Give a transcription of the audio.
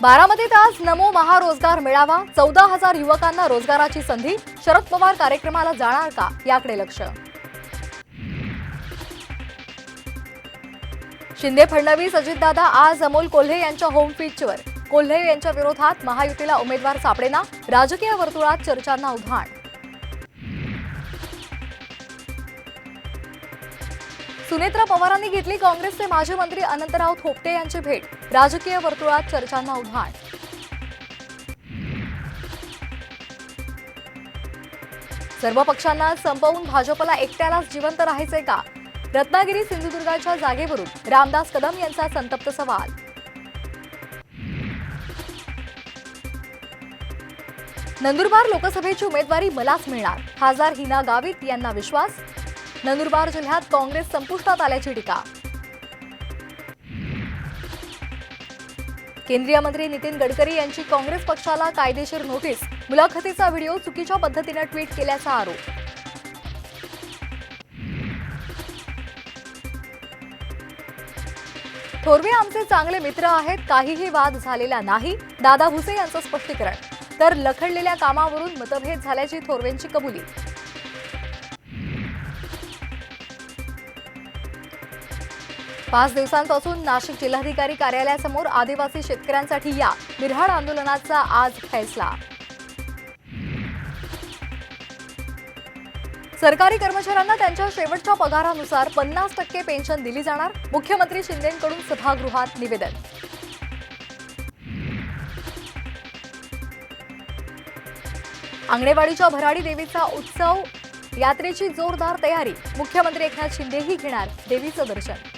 बारामतीत आज नमो महारोजगार मेळावा. चौदा हजार युवकांना रोजगाराची संधी. शरद पवार कार्यक्रमाला जाणार का? याकडे लक्ष. शिंदे फडणवीस अजितदादा आज अमोल कोल्हे यांच्या होम पिचवर कोल्हे यांच्या विरोधात महायुतीला उमेदवार सापडेना. राजकीय वर्तुळात चर्चांना उधाण सुनेत्रा पवारांनी घेतली काँग्रेसचे माजी मंत्री अनंतराव थोपटे यांची भेट. राजकीय वर्तुळात चर्चांना उधाण. सर्व पक्षांना संपवून भाजपला एकट्यालाच जिवंत राहायचे का? रत्नागिरी सिंधुदुर्गाच्या जागेवरून रामदास कदम यांचा संतप्त सवाल. नंदुरबार लोकसभेची उमेदवारी मलाच मिळणार. खासदार हिना गावित यांना विश्वास. नंदुरबार जिल्ह्यात काँग्रेस संपुष्टात आल्याची टीका. केंद्रीय मंत्री नितीन गडकरी यांची काँग्रेस पक्षाला कायदेशीर नोटीस. मुलाखतीचा व्हिडिओ चुकीच्या पद्धतीनं ट्विट केल्याचा आरोप. थोरवे आमचे चांगले मित्र आहेत काहीही वाद झालेला नाही दादा भुसे यांचं स्पष्टीकरण. तर लखडलेल्या कामावरून मतभेद झाल्याची थोरवेंची कबुली. पाच दिवसांपासून नाशिक जिल्हाधिकारी कार्यालयासमोर आदिवासी शेतकऱ्यांसाठी या विरहाड आंदोलनाचा आज फैसला. सरकारी कर्मचाऱ्यांना त्यांच्या शेवटच्या पगारानुसार पन्नास टक्के पेन्शन दिली जाणार मुख्यमंत्री शिंदेकडून सभागृहात निवेदन. आंगणेवाडीच्या भराडी देवीचा उत्सव यात्रेची जोरदार तयारी मुख्यमंत्री एकनाथ शिंदेही घेणार देवीचं दर्शन.